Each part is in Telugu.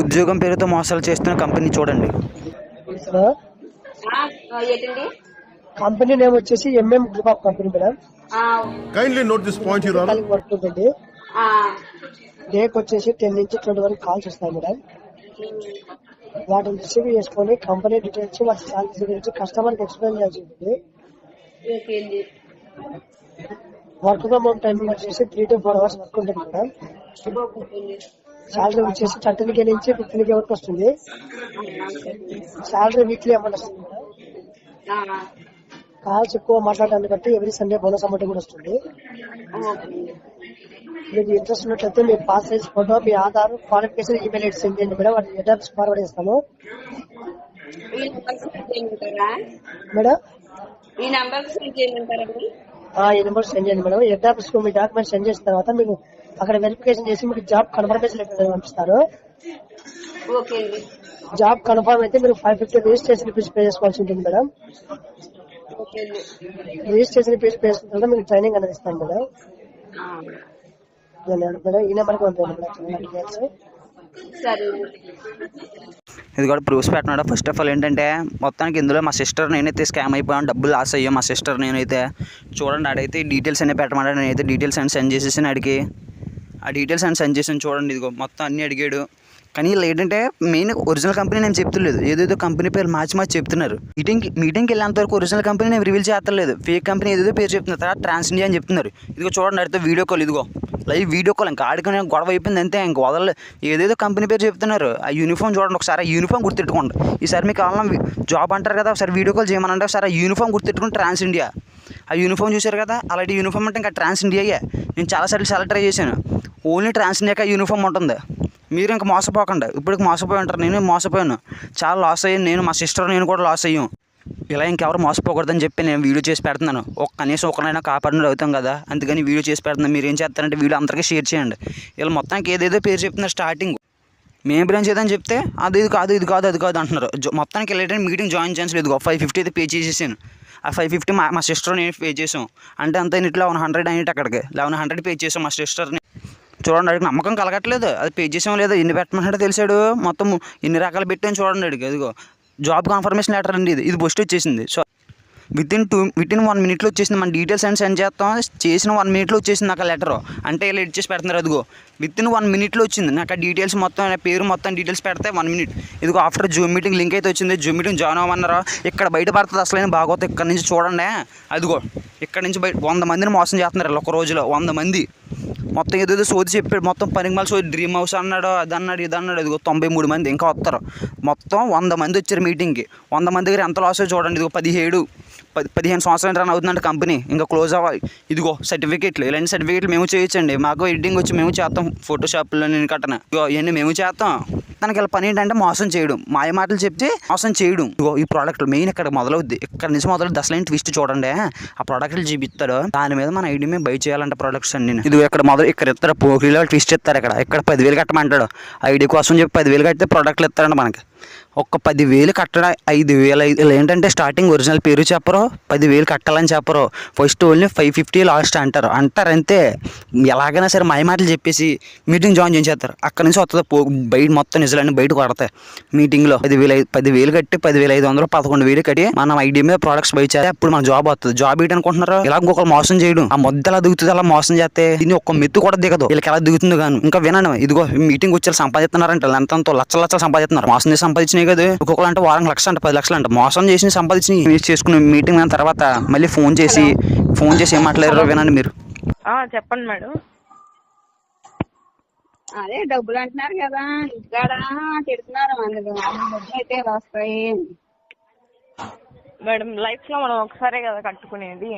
ఉద్యోగం పేరుతో మోసాలు చేస్తున్న కంపెనీ చూడండి. కంపెనీ నేమ్ వచ్చేసి MM group of company madam note this point, Your Honor. Calling work ఉంటుంది డేకి వచ్చేసి టెన్ నుంచి ట్వంటీ వరకు కాల్స్ వస్తాయి మేడం వాటిని రిసీవ్ చేసుకొని కంపెనీ డీటెయిల్స్ వాటి శాలరీస్ గురించి కస్టమర్కి ఎక్స్ప్లెయిన్ చేయాల్సి ఉంటుంది వర్క్ ఫ్రమ్ హోమ్ టైమింగ్ వచ్చేసి three to four hours work ఉంటుంది మేడం శాలరీ వచ్చేసి థర్టీన్ కే నుంచి ఫిఫ్టీన్ కే వరకు వస్తుంది. శాలరీ వీక్లీ అమౌంట్ వస్తుంది. మేడం కాల్స్ ఎక్కువ మాట్లాడడాన్ని బట్టి ఎవ్రీ సండే బోనస్ అమౌంట్ కూడా వస్తుంది. మీకు ఇంట్రెస్ట్ ఉన్నట్లయితే మీ పాస్ సైజ్ ఫోటో మీ Aadhaar qualification email ID send చేయండి మేడం. వాటి అడ్రస్ ఫార్వర్డ్ చేస్తాము. మేడం? ఈ నెంబర్ సెండ్ చేయమంటారండి ఆ, ఈ నెంబర్ సెండ్ చేయండి మేడం. మీ డాక్యుమెంట్ సెండ్ చేసిన తర్వాత మీకు అక్కడ వెరిఫికేషన్ చేసి మీకు జాబ్ కన్ఫర్మేషన్ లెటర్ పంపిస్తారు. ఓకే జాబ్ కన్ఫర్మ్ అయితే మీరు five fifty registration fees pay చేసుకోవాల్సి ఉంటుంది మేడం. రిజిస్ట్రేషన్ ఫీజు పే చేసుకున్న తర్వాత మీకు ట్రైనింగ్ అనేది ఇస్తాం మేడం. ఈ నెంబర్కి ఇది కూడా ప్రూఫ్స్ పెట్టినాడు ఫస్ట్ ఆఫ్ ఆల్ ఏంటంటే మొత్తానికి ఇందులో మా సిస్టర్ నేనైతే స్కామ్ అయిపోయాను. డబ్బులు లాస్ అయ్యాం మా సిస్టర్ నేనైతే. చూడండి ఆడైతే డీటెయిల్స్ అన్నీ పెట్టమన్నాడు. నేనైతే డీటెయిల్స్ అన్ని సెండ్ చేసేసాను ఆడికి ఆ డీటెయిల్స్ అన్ని సెండ్ చేసాను చూడండి ఇదిగో మొత్తం అన్నీ అడిగాడు. కానీ వీళ్ళు ఏంటంటే మెయిన్ ఒరిజినల్ కంపెనీ నేను చెప్తలేదు. ఏదేదో కంపెనీ పేరు మార్చి మార్చి చెప్తున్నారు. మీటింగ్ మీటింగ్కి వెళ్ళేంత వరకు ఒరిజినల్ కంపెనీ నేను రివీల్ చేస్తలేదు. ఫేక్ కంపెనీ ఏదేదో పేరు చెప్తున్నారు. తర్వాత ట్రాన్స్ ఇండియా అని చెప్తున్నారు. ఇదిగో చూడండి అడితే వీడియో కాల్ ఇదిగో. లైవ్ వీడియో కాల్ ఇంకా ఆడుకునే గొడవ అయిపోయింది అంతే ఇంక వదలలే. ఏదేదో కంపెనీ పేరు చెప్తున్నారు. ఆ యూనిఫామ్ చూడండి ఒకసారి ఆ యూనిఫామ్ గుర్తెట్టుకోండి ఈసారి మీకు కావాలన్నా జాబ్ అంటారు కదా ఒకసారి వీడియో కాల్ చేయమనంటే ఒకసారి ఆ యూనిఫామ్ గుర్తెట్టుకుని ట్రాన్స్ ఇండియా ఆ యూనిఫామ్ చూశారు కదా? అలాంటి యూనిఫామ్ అంటే ఇంకా ట్రాన్స్ ఇండియాయే నేను చాలాసార్లు చాలా ట్రై చేశాను. ఓన్లీ ట్రాన్స్ ఇండియాకి యూనిఫామ్ ఉంటుంది. మీరు ఇంకా మోసపోకండి. ఇప్పటికి మోసపోయి ఉంటారు. నేను మోసపోయాను. చాలా లాస్ అయ్యాను. నేను మా సిస్టర్ నేను కూడా లాస్ అయ్యాం. ఇలా ఇంకెవరు మోసపోకూడదని చెప్పి నేను వీడియో చేసి పెడుతున్నాను. ఒక కనీసం ఒకనైనా కాపాడినట్టు అవుతాం కదా? అందుకని వీడియో చేసి పెడుతున్నాను. మీరు ఏం చేస్తారంటే వీడియో అందరికీ షేర్ చేయండి. ఇలా మొత్తానికి ఏదేదో పేరు చెప్తున్నారు స్టార్టింగ్ మేము బ్రాంచ్ ఏదని చెప్తే అది ఇది కాదు ఇది కాదు అది కాదు అంటున్నారు. మొత్తానికి వెళ్ళేటంటే మీటింగ్ జాయిన్ ఛాన్స్ లేదు ఫైవ్ ఫిఫ్టీ అయితే పే చేసేసాను. ఆ ఫైవ్ ఫిఫ్టీ మా మా సిస్టర్ నేను పే చేసాం. అంటే అంత ఇట్లా లెవెన్ హండ్రెడ్ అయినట్టు అక్కడికి. లెవెన్ హండ్రెడ్ పే చేసాం మా సిస్టర్ని చూడండి అడిగి నమ్మకం కలగట్లేదు. అది పే చేసాం లేదా ఎన్ని పెట్టమంటే తెలిసాడు. మొత్తం ఎన్ని రకాలు పెట్టాను చూడండి అడిగి అదిగో జాబ్ కన్ఫర్మేషన్ లెటర్ అండి ఇది. ఇది పోస్ట్ వచ్చేసింది. So within two within one మినిట్లో వచ్చేసింది. మన డీటెయిల్స్ అండ్ సెండ్ చేస్తాం? చేసిన వన్ మినిట్లో వచ్చేసింది నాకు లెటర్ అంటే ఇలా ఇచ్చేసి పెడుతున్నారు. అదిగో విత్ ఇన్ వన్ మినిట్లో వచ్చింది. నాకు ఆ డీటెయిల్స్ మొత్తం నా పేరు మొత్తం డీటెయిల్స్ పెడితే వన్ మినిట్ ఇదిగో ఆఫ్టర్ జూమ్ మీటింగ్ లింక్ అయితే వచ్చింది. జూమ్ మీటింగ్ జాయిన్ అవ్వమన్నారు? ఇక్కడ బయట పడుతుంది అసలైన బాగోతే ఇక్కడ నుంచి చూడండి. అదిగో ఇక్కడ నుంచి బయట వంద మందిని మోసం చేస్తున్నారు. ఒక రోజులో వంద మంది. మొత్తం ఏదేదో సోది చెప్పాడు. మొత్తం పనికి మళ్ళీ సోది. డ్రీమ్ హౌస్ అన్నాడు అది అన్నాడు ఇది అన్నాడు. ఇదిగో తొంభై మూడు మంది ఇంకా వస్తారు. మొత్తం వంద మంది వచ్చారు మీటింగ్కి. వంద మంది దగ్గర ఎంత లాస్ చూడండి. ఇదిగో పదిహేడు పది పదిహేను సంవత్సరాలు రన్ అవుతుందంటే కంపెనీ ఇంకా క్లోజ్ అవ్వాలి. ఇదిగో సర్టిఫికేట్లు ఇలాంటి సర్టిఫికేట్లు మేము చేయొచ్చండి మాకు ఎడిటింగ్ వచ్చి మేము చేస్తాం. ఫోటోషాప్లో నేను కట్టన. ఇగో ఇవన్నీ మేము చేస్తాం. తనకి ఇలా పని ఏంటంటే మోసం చేయడం. మాయ మాటలు చెప్తే మోసం చేయడం. ఈ ప్రోడక్ట్ మెయిన్ ఇక్కడ మొదలవుద్ది. ఇక్కడ నుంచి మొదలు దశలైన ట్విస్ట్ చూడండి. ఆ ప్రోడక్ట్లు చూపిస్తాడు. దాని మీద మన ఐడి మీద బై చేయాలంటే ప్రోడక్ట్స్ అన్ని. ఇది ఇక్కడ మొదలు ఇక్కడ ఇస్తారు పోకిలో ట్విస్ట్ ఇస్తారు ఇక్కడ. ఇక్కడ పదివేలు కట్టమంటాడు. ఐడి కోసం చెప్పి పదివేలు కడితే ప్రోడక్ట్లు ఇస్తారండి మనకి. ఒక్క పదివేలు కట్టడం ఐదు వేలు ఐదు ఏంటంటే స్టార్టింగ్ ఒరిజినల్ పేరు చెప్పరు పదివేలు కట్టాలని చెప్పరు. First only five fifty last అంటారు. అంటారు అంతే ఎలాగైనా సరే మాయ మాటలు చెప్పేసి మీటింగ్ జాయిన్ చేసేస్తారు. అక్కడ నుంచి వస్తుంది పో బయట మొత్తం నిజాలన్నీ బయట కొడతాయి మీటింగ్లో పదివేలు ఐదు పదివేలు కట్టి పదివేలు ఐదు వందలు పదకొండు వేలు కట్టి మనం ఐడి మీద ప్రోడక్ట్స్ బై చేస్తే అప్పుడు మన జాబ్ వస్తుంది జాబ్ ఏంటి అనుకుంటున్నారు? ఇలా ఇంకొకరు మోసం చేయడం. ఆ మొద్దు ఎలా దిగుతుంది అలా మోసం చేస్తే దీన్ని ఒక్క మెత్తు కూడా దిగదు. వీళ్ళకి ఎలా దిగుతుంది కానీ ఇంకా వినండి ఇదిగో మీటింగ్ వచ్చి సంపాదిస్తున్నారంటే. ఎంతంతో లక్షల లక్షలు సంపాదిస్తున్నారు. మోసం చేసి సంపాదించినాయి కదా? ఒక్కొక్కరు అంటే వారం లక్ష అంటే పది లక్షలు అంట. మోసం చేసి సంపాదించి చేసుకుని మీటింగ్ అయిన తర్వాత మళ్ళీ ఫోన్ చేసి ఫోన్ చేసి ఏం మాట్లాడారో వినండి మీరు. ఆ, చెప్పండి మేడం. అదే డబ్బులు అంటున్నారు కదా ఇంటికాడ తిడుతున్నారు అందులో అయితే వస్తాయి? మేడం లైఫ్లో మనం ఒకసారే కదా కట్టుకునేది.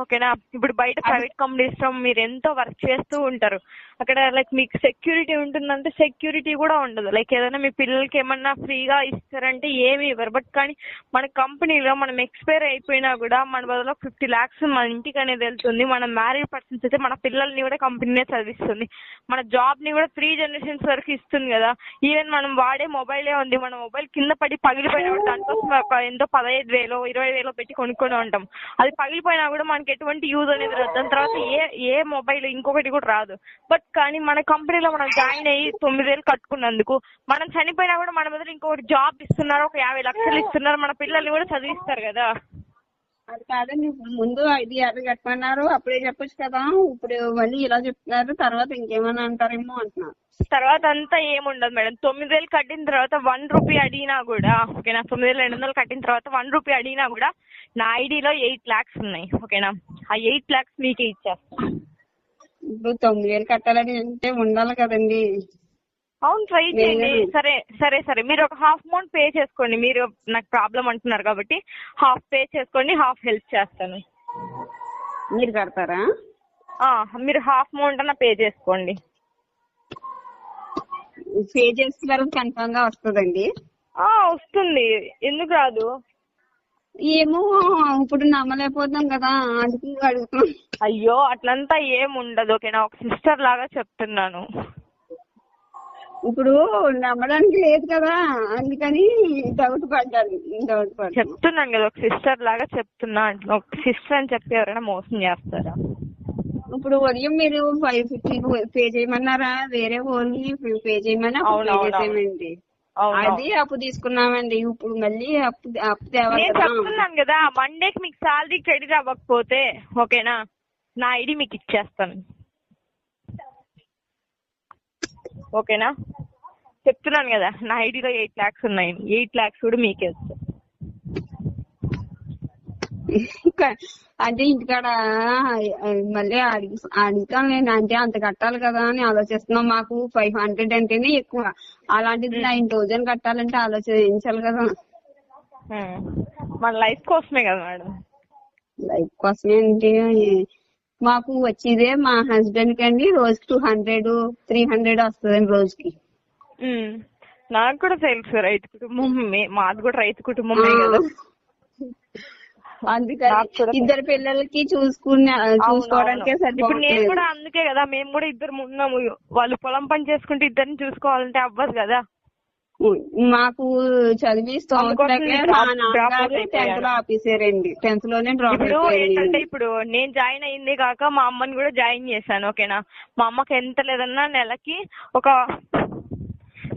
ఓకేనా? ఇప్పుడు బయట ప్రైవేట్ కంపెనీస్లో మీరు ఎంతో వర్క్ చేస్తూ ఉంటారు. అక్కడ లైక్ మీకు సెక్యూరిటీ ఉంటుందంటే సెక్యూరిటీ కూడా ఉండదు. లైక్ ఏదైనా మీ పిల్లలకి ఏమన్నా ఫ్రీగా ఇస్తారంటే ఏమి ఇవ్వరు. బట్ కానీ మన కంపెనీలో మనం ఎక్స్పైర్ అయిపోయినా కూడా మన బదులు ఫిఫ్టీ లాక్స్ మన ఇంటికి అనేది వెళ్తుంది. మన మ్యారీడ్ పర్సన్స్ అయితే మన పిల్లల్ని కూడా కంపెనీనే చదివిస్తుంది. మన జాబ్ని కూడా త్రీ జనరేషన్స్ వరకు ఇస్తుంది కదా. ఈవెన్ మనం వాడే మొబైలే ఉంది. మన మొబైల్ కింద పడి పగిలిపోయిన దానికోసం ఒక ఎంతో పదహైదు వేలో ఇరవై వేలో పెట్టి కొనుక్కొని ఉంటాం. అది పగిలిపోయినా కూడా మనకి ఎటువంటి యూజ్ అనేది రాదు. దాని తర్వాత ఏ ఏ మొబైల్ ఇంకొకటి కూడా రాదు. బట్ కానీ మన కంపెనీలో మనం జాయిన్ అయ్యి తొమ్మిది వేలు కట్టుకున్నందుకు మనం చనిపోయినా కూడా మన బదులు ఇంకొకటి జాబ్ ఇస్తున్నారు ఒక యాభై లక్షలు ఇస్తున్నారు మన పిల్లల్ని కూడా చదివిస్తారు కదా. అది కాదండి ముందు ఐదు యాభై కట్టమన్నారు అప్పుడే చెప్పొచ్చు కదా ఇప్పుడు మళ్ళీ ఇలా చెప్తున్నారు తర్వాత ఇంకేమైనా అంటారేమో అంటున్నారు. తర్వాత అంతా ఏముండదు మేడం తొమ్మిది వేలు కట్టిన తర్వాత వన్ రూపీ అడిగినా కూడా ఓకేనా తొమ్మిది వేలు రెండు వందలు కట్టిన తర్వాత వన్ రూపీ అడిగినా కూడా నా ఐడిలో ఎయిట్ ల్యాక్స్ ఉన్నాయి ఓకేనా. ఆ ఎయిట్ ల్యాక్స్ మీకే ఇచ్చేస్తాను ఇప్పుడు తొమ్మిది వేలు కట్టాలని అంటే ఉండాలి కదండి. అవును ట్రై చేయండి. సరే సరే సరే. మీరు ఒక హాఫ్ అమౌంట్ పే చేసుకోండి. మీరు నాకు ప్రాబ్లం అంటున్నారు కాబట్టి హాఫ్ పే చేసుకోండి హాఫ్ హెల్ప్ చేస్తాను. మీరు కడతారా? ఆ, మీరు హాఫ్ అమౌంట్ అన్న పే చేసుకోండి. పే తర్వాత కన్ఫర్మ్గా వస్తుందండి. వస్తుంది. ఎందుకు రాదు? ఏమో ఇప్పుడు నమ్మలేకపోతాం కదా అందుకు అడుగుతున్నాం. అయ్యో అట్లంతా ఏం ఉండదు ఓకేనా ఒక సిస్టర్ లాగా చెప్తున్నాను. ఇప్పుడు నమ్మడానికి లేదు కదా అందుకని డౌట్ పడ్డాను డౌట్ పడ్డాను. చెప్తున్నాను కదా ఒక సిస్టర్ లాగా చెప్తున్నా అంటున్నా. ఒక సిస్టర్ అని చెప్పి ఎవరైనా మోసం చేస్తారా? ఇప్పుడు ఉదయం మీరు ఫైవ్ ఫిఫ్టీ పే చేయమన్నారా? వేరే ఓన్లీ పే చేయమని అవును, అవును అది అప్పు తీసుకున్నామండి. ఇప్పుడు మళ్ళీ అప్పు అప్పు నేను చెప్తున్నాను కదా మండేకి మీకు శాలరీ క్రెడిట్ అవ్వకపోతే ఓకేనా? నా ఐడి మీకు ఇచ్చేస్తాను. ఓకేనా? చెప్తున్నాను కదా నా ఐడిలో ఎయిట్ ల్యాక్స్ ఉన్నాయి. ఎయిట్ ల్యాక్స్ కూడా మీకే ఇంకా అంటే ఇంటికాడ మళ్ళీ అడిగి అడుగుతాం నేను అంటే అంత కట్టాలి కదా అని ఆలోచిస్తున్నాం. మాకు ఫైవ్ హండ్రెడ్ అంటేనే ఎక్కువ. అలాంటిది నైన్ థౌజండ్ కట్టాలంటే ఆలోచించాలి కదా. మన లైఫ్ కోసమే కదా మేడం. లైఫ్ కోసమే అంటే మాకు వచ్చేదే మా హస్బెండ్కి అండి. రోజుకి టూ హండ్రెడ్ త్రీ హండ్రెడ్ వస్తుందండి రోజుకి. నాకు కూడా తెలుసు రైతు కుటుంబం మాది కూడా రైతు కుటుంబమే కదా. అందుకని ఇద్దరు పిల్లలకి చూసుకునే చూసుకోవడానికే. ఇప్పుడు నేను కూడా అందుకే కదా మేము కూడా ఇద్దరు ఉన్నాము. వాళ్ళు పొలం పని చేసుకుంటే ఇద్దరిని చూసుకోవాలంటే అవ్వదు కదా. మాకు చదివిస్తాం. టెన్త్లో ఆపేసారండి టెన్త్లోనే డ్రాప్ ఏంటంటే ఇప్పుడు నేను జాయిన్ అయిందే కాక మా అమ్మని కూడా జాయిన్ చేశాను ఓకేనా? మా అమ్మకి ఎంత లేదన్నా నెలకి ఒక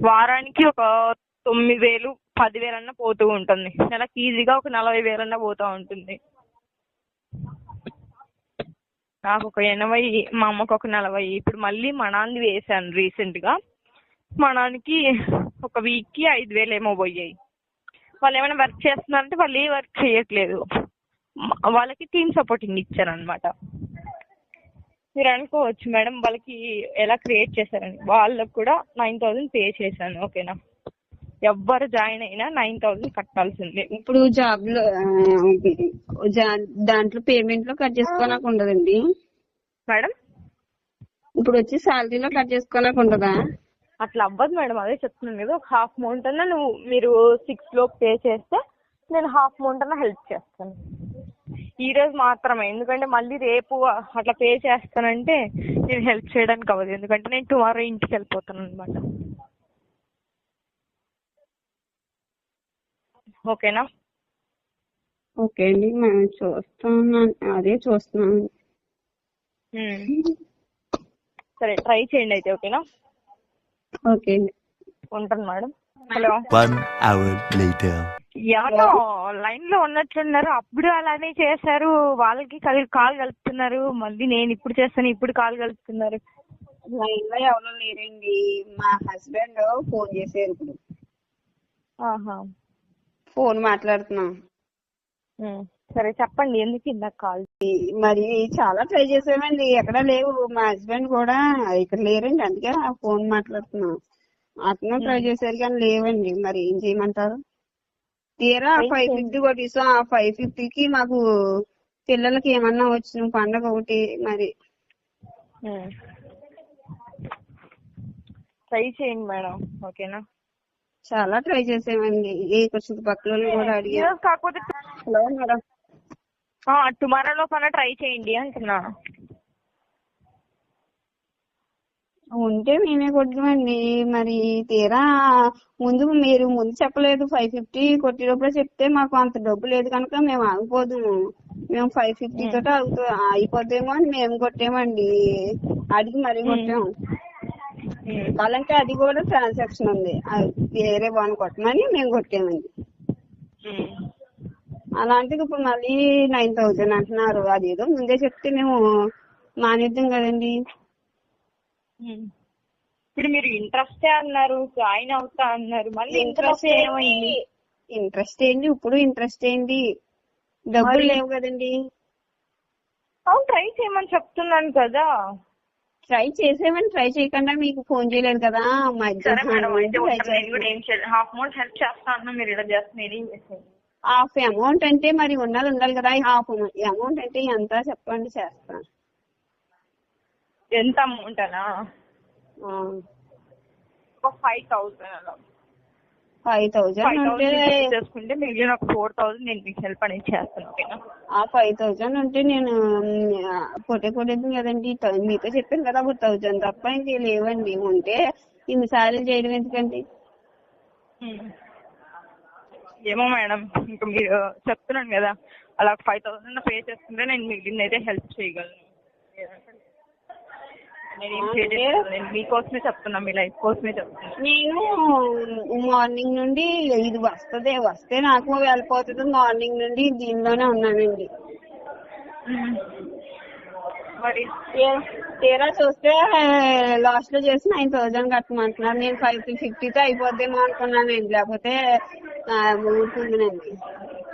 వారానికి ఒక తొమ్మిది వేలు పదివేలన్నా పోతూ ఉంటుంది. నెలకి ఈజీగా ఒక నలభై వేలన్నా పోతూ ఉంటుంది. నాకు ఒక ఎనభై మా అమ్మకు ఒక నలభై. ఇప్పుడు మళ్ళీ మా నాన్నది వేసాను రీసెంట్గా మా నాన్నకి ఒక వీక్కి ఐదు వేలు ఏమో పోయాయి. వాళ్ళు ఏమైనా వర్క్ చేస్తున్నారంటే వాళ్ళు ఏ వర్క్ చేయట్లేదు. వాళ్ళకి టీమ్ సపోర్టింగ్ ఇచ్చారనమాట మీరు అనుకోవచ్చు మేడం వాళ్ళకి ఎలా క్రియేట్ చేశారని. వాళ్ళకి కూడా నైన్ థౌసండ్ పే చేశాను ఓకేనా? ఎవ్వరు జాయిన్ అయినా నైన్ థౌసండ్ కట్టాల్సిందే. ఇప్పుడు జాబ్లో దాంట్లో పేమెంట్లో కట్ చేసుకోనకు ఉండదండి. మేడం? ఇప్పుడు వచ్చి శాలరీలో కట్ చేసుకోనకు ఉండదా? అట్లా అవ్వదు మేడం అదే చెప్తున్నాను కదా ఒక హాఫ్ అమౌంట్ అన్నా నువ్వు మీరు సిక్స్లో పే చేస్తే నేను హాఫ్ అమౌంట్ అన్నా హెల్ప్ చేస్తాను. ఈ రోజు మాత్రమే ఎందుకంటే మళ్ళీ రేపు అట్లా పే చేస్తానంటే నేను హెల్ప్ చేయడానికి అవ్వదు. ఎందుకంటే నేను టుమారో ఇంటికి వెళ్ళిపోతాను అనమాట ఓకేనా? ఓకే అండి మేము చూస్తాం అదే చూస్తున్నాం. ఉమ్. సరే ట్రై చేయండి అయితే ఓకేనా? ఓకే అండి. ఉంటాను madam. Hello. One hour later. ఎవరో లైన్లో ఉన్నట్లున్నారు అప్పుడు అలానే చేశారు వాళ్ళకి కల్- కాల్ కలుపుతున్నారు మళ్ళీ నేను ఇప్పుడు చేస్తాను ఇప్పుడు కాల్ కలుపుతున్నారు. లైన్లో ఎవరు లేరండి మా హస్బెండ్ ఫోన్ చేశారు ఇప్పుడు. ఆహా. ఫోన్ మాట్లాడుతున్నాం. సరే చెప్పండి. ఎందుకు ఇందాక కాల్ మరి చాలా ట్రై చేసామండి. ఎక్కడ లేవు. మా హస్బెండ్ కూడా ఇక్కడ లేరండి. అందుకే ఆ ఫోన్ మాట్లాడుతున్నాం. అతను ట్రై చేశారు కానీ లేవండి. మరి ఏం చేయమంటారు? తీరా ఫైవ్? ఫిఫ్టీ కొట్టిస్తాం ఆ ఫైవ్ ఫిఫ్టీకి మాకు పిల్లలకి ఏమన్నా వచ్చిన పండగ ఒకటి మరి. ట్రై చేయండి మేడం. ఓకేనా? చాలా ట్రై చేసామండి ఏ చుట్టుపక్కల కూడా అడిగాం ఈరోజు కాకపోతే హలో మేడం. టుమారో లోపల ట్రై చేయండి అంటున్నా. ఉంటే మేమే కొట్టామండి. మరి తీరా ముందు మీరు ముందు చెప్పలేదు. ఫైవ్ ఫిఫ్టీ కొట్టేటప్పుడు చెప్తే మాకు అంత డబ్బు లేదు కనుక మేము ఆగిపోదుము. మేము ఫైవ్ ఫిఫ్టీ తోటి అవుతూ అయిపోద్దేమో అని మేము కొట్టామండి. అడిగి మరీ కొట్టాం. అలాంటి అది కూడా ట్రాన్సాక్షన్ ఉంది. అది వేరే వన్ కొట్టమని మేము కొట్టామండి. అలాంటిది ఇప్పుడు మళ్ళీ నైన్ థౌసండ్ అంటున్నారు. అదేదో ముందే చెప్తే మేము మానేద్దాం కదండి. ఇప్పుడు మీరు ఇంట్రెస్ట్ అన్నారు జాయిన్ అవుతా అన్నారు మళ్ళీ ఇంట్రెస్ట్ ఏమైంది ఇంట్రెస్ట్ ఏంటి? ఇప్పుడు ఇంట్రెస్ట్ ఏంటి? డబ్బులు లేవు కదండి. అవును ట్రై చేయమని చెప్తున్నాను కదా. ట్రై చేసేమని ట్రై చేయకుండా మీకు ఫోన్ చేయలేదు కదా హాఫ్ అమౌంట్ హెల్ప్ మీరు ఇలా చేస్తున్నారు హాఫ్ అమౌంట్ అంటే మరి ఉండాలి ఉండాలి కదా హాఫ్ అమౌంట్ అంటే ఎంత చెప్పండి చేస్తాను ఎంత అమౌంట్ అనా ఒక ఫైవ్ థౌసండ్ అలా. ఫైవ్ థౌజండ్ ఉంటే థౌసండ్ చేసుకుంటే మిగిలిన ఒక ఫోర్ థౌసండ్ నేను మీకు హెల్ప్ అనేది చేస్తాను ఓకేనా? ఆ ఫైవ్ థౌజండ్ ఉంటే నేను పొట్టే కొట్టేది కదండి మీతో చెప్పాను కదా ఒక థౌజండ్ తప్ప ఇంక లేవండి. ఉంటే ఇన్ని సార్లు చేయడం ఎందుకండి? ఏమో మేడం ఇంకా మీరు చెప్తున్నాను కదా. అలా ఫైవ్ థౌసండ్ పే చేసుకుంటే నేను మిగిలిన అయితే హెల్ప్ చేయగలను. నేను మీకోసమే చెప్తున్నా మీ లైఫ్ కోసమే చెప్తున్నా. నేను మార్నింగ్ నుండి ఇది వస్తదే వస్తే నాకు వెళ్ళిపోతుంది మార్నింగ్ నుండి దీనిలోనే ఉన్నానండి. మరి? తీరా- చూస్తే లాస్ట్లో చేసి నైన్ థౌసండ్ కట్టమంటున్నారు. నేను ఫైవ్ ఫిఫ్టీతో అయిపోద్దేమో అనుకున్నానండి. లేకపోతే ఊరుకుంటున్నానండి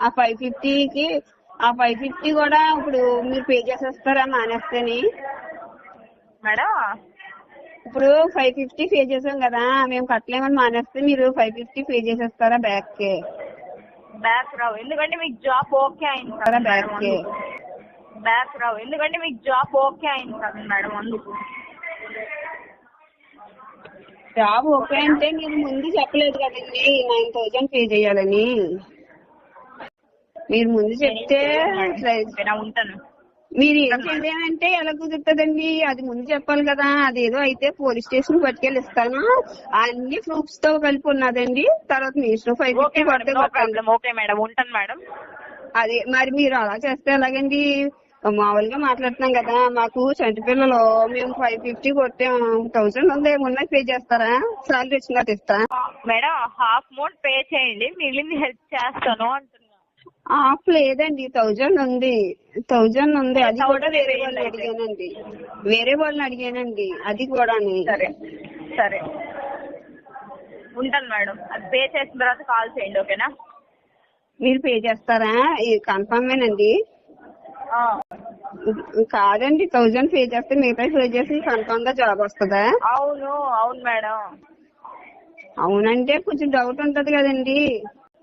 ఆ ఫైవ్ ఫిఫ్టీకి ఆ ఫైవ్ ఫిఫ్టీ కూడా ఇప్పుడు మీరు పే చేసేస్తారా మానేస్తేని మేడం? ఇప్పుడు ఫైవ్ ఫిఫ్టీ పే చేసాం కదా మేము కట్టలేమని మానేస్తే మీరు ఫైవ్ ఫిఫ్టీ పే చేసేస్తారా బ్యాక్కి? బ్యాక్ రావు. ఎందుకంటే మీకు జాబ్ ఓకే అయింది కదా బ్యాక్కి? బ్యాక్ రావు. ఎందుకంటే మీకు జాబ్ ఓకే అయింది కదా మేడం అందుకు. జాబ్ ఓకే అంటే మీరు ముందు చెప్పలేదు కదండి నైన్ థౌసండ్ పే చేయాలని. మీరు ముందు చెప్తే ఉంటాను. మీరు ఏం చేయలేమంటే ఎలా కుదురుతుందండి? అది ముందు చెప్పాలి కదా. అదేదో అయితే పోలీస్ స్టేషన్ పట్టుకెళ్ళి ఇస్తాను. అన్ని ప్రూఫ్స్తో కలిపి ఉన్నదండి. తర్వాత మీ ఇష్టం ఫైవ్ ఓకే మేడం ఉంటాను మేడం. అదే మరి మీరు అలా చేస్తే ఎలాగండి? మామూలుగా మాట్లాడుతున్నాం కదా. మాకు చంటి పిల్లలు మేము ఫైవ్ ఫిఫ్టీ కొట్టాం థౌసండ్ ఉంది. ఏమన్నా పే చేస్తారా? సాలరీ వచ్చిన ఇస్తా మేడం హాఫ్ అమౌంట్ పే చేయండి. మిగిలింది హెల్ప్ చేస్తాను అంటున్నా. ఆఫ్ లేదండి. థౌజండ్ ఉంది. థౌజండ్ ఉంది. అది కూడా 1000 వేరే వాళ్ళని. అడిగానండి. వేరే వాళ్ళని అడిగానండి. అది కూడా సరే. సరే. ఉంటాను మేడం. అది పే చేసిన తర్వాత కాల్ చేయండి ఓకేనా? మీరు పే చేస్తారా? కన్ఫర్మేనండి కాదండి. థౌజండ్ పే చేస్తే మిగతా పే చేసి కన్ఫర్మ్గా జాబ్ వస్తుందా? అవును. అవును మేడం. అవునంటే కొంచెం డౌట్ ఉంటది కదండి.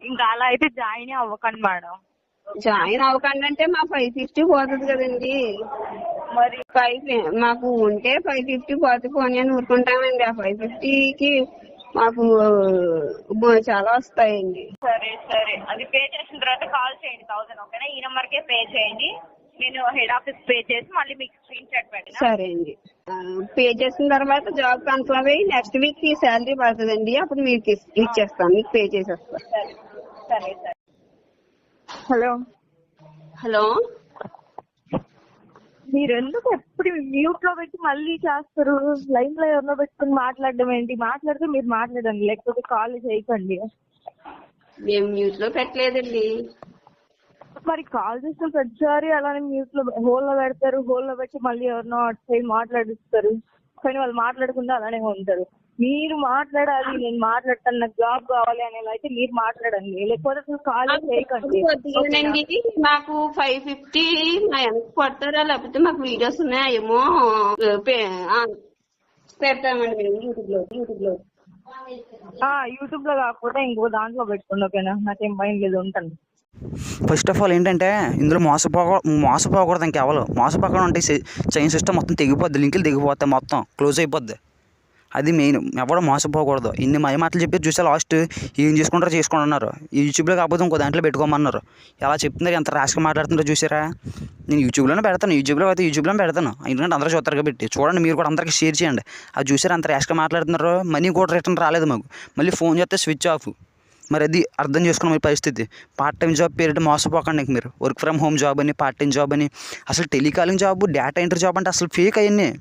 ఇంకా అలా అయితే జాయిన్ అవ్వకండి మేడం. జాయిన్ అవ్వకండి అంటే మా ఫైవ్ ఫిఫ్టీ పోతుంది కదండి. మరి ఫైవ్ మాకు ఉంటే ఫైవ్ ఫిఫ్టీ పోతే పోనీ అని ఊరుకుంటామండి. ఆ ఫైవ్ ఫిఫ్టీకి మాకు చాలా వస్తాయండి. సరే సరే. అది పే చేసిన తర్వాత కాల్ చేయండి థౌసండ్ ఓకేనా? ఈ నెంబర్కే పే చేయండి. నేను హెడ్ ఆఫీస్ పే చేసి మళ్ళీ మీకు స్క్రీన్ షాట్ పెట్టిన సరే అండి. పే చేసిన తర్వాత జాబ్ కన్ఫర్మ్ అయ్యి నెక్స్ట్ వీక్ ఈ శాలరీ పడుతుందండి. అప్పుడు మీకు ఇచ్చేస్తాను మీకు పే చేసేస్తాను సరే సరే. హలో. హలో. మీరు ఎందుకు ఎప్పుడు మ్యూట్లో పెట్టి మళ్ళీ చేస్తారు? లైన్లో ఎవరినో పెట్టుకుని మాట్లాడడం ఏంటి? మాట్లాడితే మీరు మాట్లాడండి లేకపోతే కాల్ చేయకండి. మేము మ్యూట్లో పెట్టలేదండి. మరి కాల్ చేసిన ప్రతిసారి అలానే మ్యూట్లో హోల్లో పెడతారు హోల్లో పెట్టి మళ్ళీ ఎవరినో అటు సైడ్ మాట్లాడిస్తారు. కానీ వాళ్ళు మాట్లాడకుండా అలానే ఉంటారు. మీరు మాట్లాడాలి నేను మాట్లాడతాను నాకు జాబ్ కావాలి అనేది అయితే మీరు మాట్లాడండి. లేకపోతే అసలు కాల్ చేయకండి మాకు ఫైవ్ ఫిఫ్టీ మా ఎంత కొడతారా లేకపోతే మాకు వీడియోస్ ఉన్నాయేమో పెడతామండి మేము యూట్యూబ్లో యూట్యూబ్లో ఆ యూట్యూబ్లో కాకపోతే ఇంకో దాంట్లో పెట్టుకోండి ఓకేనా? నాకేం భయం లేదు ఉంటాను. ఫస్ట్ ఆఫ్ ఆల్ ఏంటంటే ఇందులో మోసపోక మోసపోకూడదు ఇంకెవరు మోసపోకుండా ఉంటే చైన్ సిస్టమ్ మొత్తం తెగిపోద్ది లింకులు తెగిపోతాయి మొత్తం క్లోజ్ అయిపోద్ది. అది మెయిన్. ఎవరు మోసపోకూడదు. ఇన్ని మయ మాటలు చెప్పి చూసా లాస్ట్ ఏం చేసుకుంటారో చేసుకుంటున్నారు యూట్యూబ్లో కాకపోతే ఇంకో దాంట్లో పెట్టుకోమన్నారు. ఎలా చెప్తున్నారు ఎంత ర్యాష్గా మాట్లాడుతుంటారో చూసారా? నేను యూట్యూబ్లోనే పెడతాను యూట్యూబ్లో అయితే యూట్యూబ్లోనే పెడతాను. ఎందుకంటే అందరూ చూస్తారు పెట్టి చూడండి మీరు కూడా అందరికీ షేర్ చేయండి. అది చూసారా అంత ర్యాష్గా మాట్లాడుతున్నారు? మనీ కూడా రిటర్న్ రాలేదు మాకు. మళ్ళీ ఫోన్ చేస్తే స్విచ్ ఆఫ్ మరి అది అర్థం చేసుకున్న మీ పరిస్థితి. పార్ట్ టైం జాబ్ పేరిట మోసపోకండి ఇంక మీరు. వర్క్ ఫ్రమ్ హోమ్ జాబ్ అని పార్ట్ టైం జాబ్ అని. అసలు telecalling job data entry job అంటే అసలు ఫేక్ అవన్నీ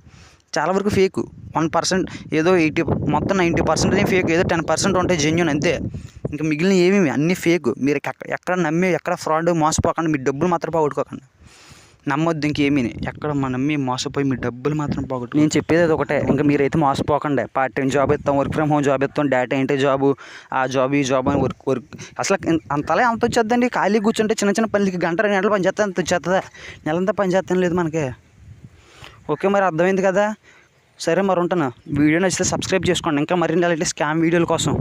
చాలా వరకు ఫేక్ వన్ పర్సెంట్ ఏదో ఎయిటీ మొత్తం నైంటీ పర్సెంట్ ఫేక్ ఏదో టెన్ పర్సెంట్ ఉంటాయి జెన్యున్ అంతే. ఇంకా మిగిలిన ఏమేమి అన్నీ ఫేక్ మీరు ఎక్కడ నమ్మి ఎక్కడ ఫ్రాడ్ మోసపోకండి. మీ డబ్బులు మాత్రం పోగొట్టుకోకండి. నమ్మొద్దు ఇంకేమీ ఎక్కడ మన నమ్మి మోసపోయి మీ డబ్బులు మాత్రం పోగొట్టు నేను చెప్పేది అది ఒకటే ఇంకా మీరైతే మోసపోకండి. పార్ట్ టైం జాబ్ ఇస్తాం వర్క్ ఫ్రమ్ హోమ్ జాబ్ ఇస్తాం డేటా ఏంటి జాబు ఆ జాబ్ ఈ జాబ్ అని వర్క్ వర్క్ అసలు అంతలా అంత వచ్చేద్దండి? ఖాళీ కూర్చుంటే చిన్న చిన్న పనులకి గంట రెండు గంటలు పని అంత వచ్చేస్తుందా నెలంతా పని చేస్తాను లేదు మనకి. ఓకే మరి అర్థమైంది కదా? సరే మరి ఉంటాను. వీడియో నచ్చితే సబ్స్క్రైబ్ చేసుకోండి. ఇంకా మరిన్ని అలాంటి స్కామ్ వీడియోల కోసం.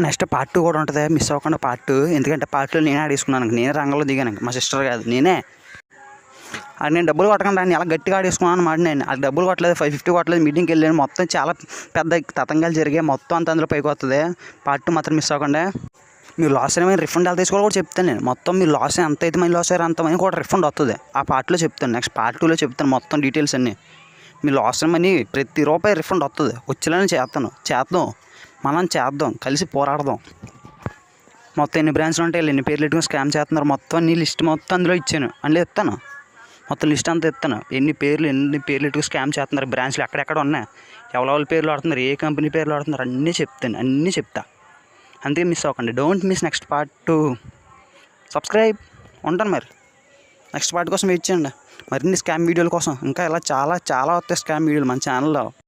నెక్స్ట్ పార్ట్ టూ కూడా ఉంటుంది. మిస్ అవ్వకుండా పార్ట్ టూ ఎందుకంటే పార్ట్ టూ నేనే ఆడేసుకున్నాను నేనే రంగంలో దిగాను. మా సిస్టర్ కాదు. నేనే. అది నేను డబ్బులు కొట్టకుండా నేను ఎలా గట్టిగా ఆడేసుకున్నాను అనమాట నేను. అది డబ్బులు కొట్టలేదు ఫైవ్ ఫిఫ్టీ కొట్టలేదు మీటింగ్కి వెళ్ళాను. మొత్తం చాలా పెద్ద తతంగాలు జరిగాయి. మొత్తం అంత అందులో పైకి వస్తుంది పార్ట్ టూ మాత్రం మిస్ అవ్వకుండా. మీరు లాస్ అయిన రిఫండ్ ఎలా తీసుకోవాలి కూడా చెప్తాను నేను. మొత్తం మీరు లాస్ ఎంత అయితే మనీ లాస్ అయ్యారు అంత మనీ కూడా రిఫండ్ వస్తుంది ఆ పార్ట్లో చెప్తాను. నెక్స్ట్ పార్ట్ టూలో చెప్తాను మొత్తం డీటెయిల్స్ అన్నీ. మీ లాస్ మనీ ప్రతి రూపాయి రిఫండ్ వస్తుంది వచ్చేలానే చేస్తాను. చేద్దాం. మనం చేద్దాం కలిసి పోరాడదాం. మొత్తం ఎన్ని బ్రాంచ్లు ఉంటాయి ఎన్ని పేర్లు పెట్టుకుని స్కామ్ చేస్తున్నారు మొత్తం నీ లిస్ట్ మొత్తం అందులో ఇచ్చాను. అందులో ఇస్తాను మొత్తం లిస్ట్ అంతా ఇస్తాను ఎన్ని పేర్లు ఎన్ని పేర్లు పెట్టుకుని స్కామ్ చేస్తున్నారు బ్రాంచ్లు ఎక్కడెక్కడ ఉన్నాయి ఎవరెవరి పేర్లు ఆడుతున్నారు ఏ కంపెనీ పేర్లు ఆడుతున్నారు అన్నీ చెప్తాను అన్నీ చెప్తా. అందుకే మిస్ అవ్వకండి. Don't miss next part two subscribe ఉంటాను మరి. నెక్స్ట్ పార్ట్ కోసం వెయిట్ చేయండి. మరిన్ని స్కామ్ వీడియోల కోసం. ఇంకా ఇలా చాలా చాలా వస్తాయి స్కామ్ వీడియోలు మన ఛానల్లో